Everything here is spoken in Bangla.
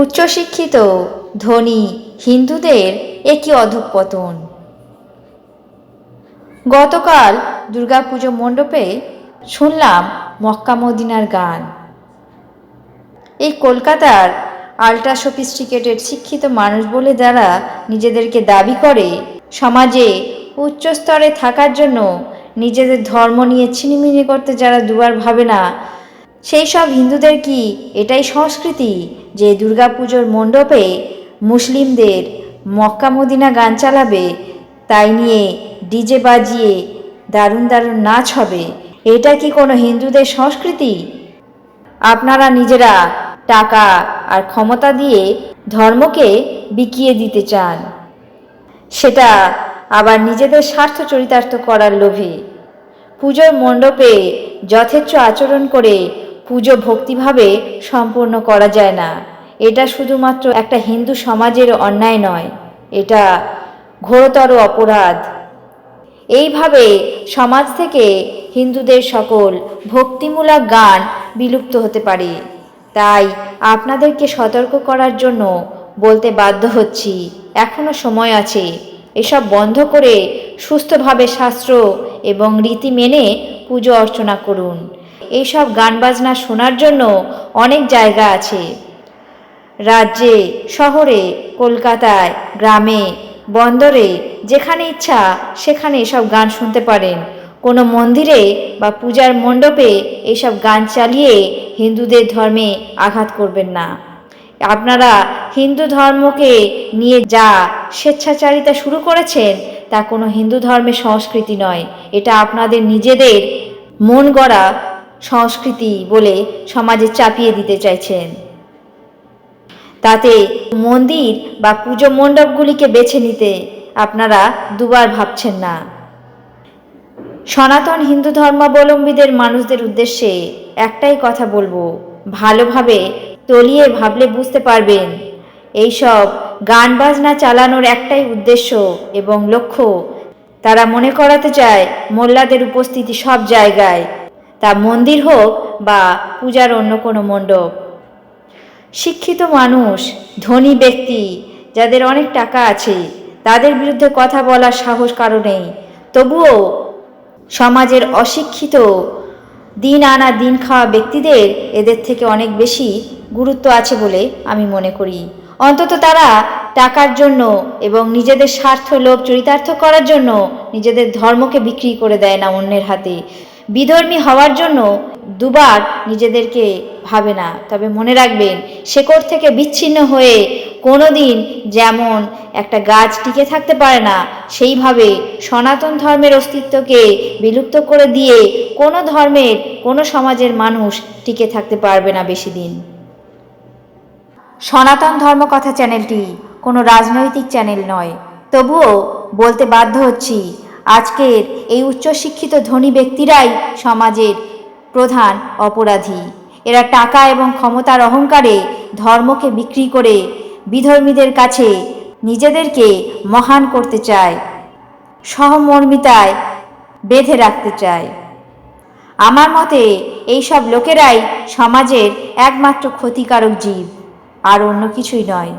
উচ্চশিক্ষিত, ধনী হিন্দুদের একই অধঃপতন। গতকাল দুর্গাপুজো মণ্ডপে শুনলাম মক্কা মদিনার গান। এই কলকাতার আল্ট্রা সফিস্টিকেটেড শিক্ষিত মানুষ বলে যারা নিজেদেরকে দাবি করে, সমাজে উচ্চ স্তরে থাকার জন্য নিজেদের ধর্ম নিয়ে ছিনিমিনি করতে যারা দুবার ভাবে না সেই সব হিন্দুদের কি এটাই সংস্কৃতি যে দুর্গাপুজোর মণ্ডপে মুসলিমদের মক্কা মদিনা গান চালাবে, তাই নিয়ে ডিজে বাজিয়ে দারুণ দারুণ নাচ হবে? এটা কি কোনো হিন্দুদের সংস্কৃতি? আপনারা নিজেরা টাকা আর ক্ষমতা দিয়ে ধর্মকে বিকিয়ে দিতে চান। সেটা আবার নিজেদের স্বার্থ চরিতার্থ করার লোভে। পুজোর মণ্ডপে যথেচ্ছ আচরণ করে পুজো ভক্তিভাবে সম্পূর্ণ করা যায় না। এটা শুধুমাত্র একটা হিন্দু সমাজের অন্যায় নয়, এটা ঘোরতর অপরাধ। এইভাবে সমাজ থেকে হিন্দুদের সকল ভক্তিমূলক গান বিলুপ্ত হতে পারে। তাই আপনাদেরকে সতর্ক করার জন্য বলতে বাধ্য হচ্ছি, এখনও সময় আছে। এসব বন্ধ করে সুস্থভাবে শাস্ত্র এবং রীতি মেনে পুজো অর্চনা করুন। এইসব গান বাজনা শোনার জন্য অনেক জায়গা আছে। রাজ্যে, শহরে, কলকাতায়, গ্রামে, বন্দরে, যেখানে ইচ্ছা, সেখানে এসব গান শুনতে পারেন। কোনো মন্দিরে বা পূজার মণ্ডপে এসব গান চালিয়ে হিন্দুদের ধর্মে আঘাত করবেন না। আপনারা হিন্দু ধর্মকে নিয়ে যা স্বেচ্ছাচারিতা শুরু করেছেন, তা কোনো হিন্দু ধর্মের সংস্কৃতি নয়। এটা আপনাদের নিজেদের মন গড়া সংস্কৃতি বলে সমাজে চাপিয়ে দিতে চাইছেন। তাতে মন্দির বা পুজো মণ্ডপগুলিকে বেছে নিতে আপনারা দুবার ভাবছেন না। সনাতন হিন্দু ধর্মাবলম্বীদের মানুষদের উদ্দেশ্যে একটাই কথা বলব, ভালোভাবে তলিয়ে ভাবলে বুঝতে পারবেন, এইসব গান বাজনা চালানোর একটাই উদ্দেশ্য এবং লক্ষ্য। তারা মনে করাতে চায় মোল্লাদের উপস্থিতি সব জায়গায় তা মন্দির হোক বা পূজার অন্য কোনো মণ্ডপ। শিক্ষিত মানুষ, ধনী ব্যক্তি, যাদের অনেক টাকা আছে, তাদের বিরুদ্ধে কথা বলার সাহস কারও নেই। তবুও সমাজের অশিক্ষিত, দিন আনা দিন খাওয়া ব্যক্তিদের এদের থেকে অনেক বেশি গুরুত্ব আছে বলে আমি মনে করি। অন্তত তারা টাকার জন্য এবং নিজেদের স্বার্থ, লোভ, চরিতার্থ করার জন্য নিজেদের ধর্মকে বিক্রি করে দেয় না অন্যের হাতে। বিধর্মী হওয়ার জন্য দুবার নিজেদেরকে ভাবে না। তবে মনে রাখবেন, শেকড় থেকে বিচ্ছিন্ন হয়ে কোনো দিন যেমন একটা গাছ টিকে থাকতে পারে না, সেইভাবে সনাতন ধর্মের অস্তিত্বকে বিলুপ্ত করে দিয়ে কোনো ধর্মের, কোনো সমাজের মানুষ টিকে থাকতে পারবে না বেশি দিন। সনাতন ধর্মকথা চ্যানেলটি কোনো রাজনৈতিক চ্যানেল নয়। তবুও বলতে বাধ্য হচ্ছি আজকের এই উচ্চশিক্ষিত ধনী ব্যক্তিরাই সমাজের প্রধান অপরাধী। এরা টাকা এবং ক্ষমতার অহংকারে ধর্মকে বিক্রি করে বিধর্মীদের কাছে নিজেদেরকে মহান করতে চায়, সহমর্মিতায় বেঁধে রাখতে চায়। আমার মতে এইসব লোকেরাই সমাজের একমাত্র ক্ষতিকারক জীব, আর অন্য কিছুই নয়।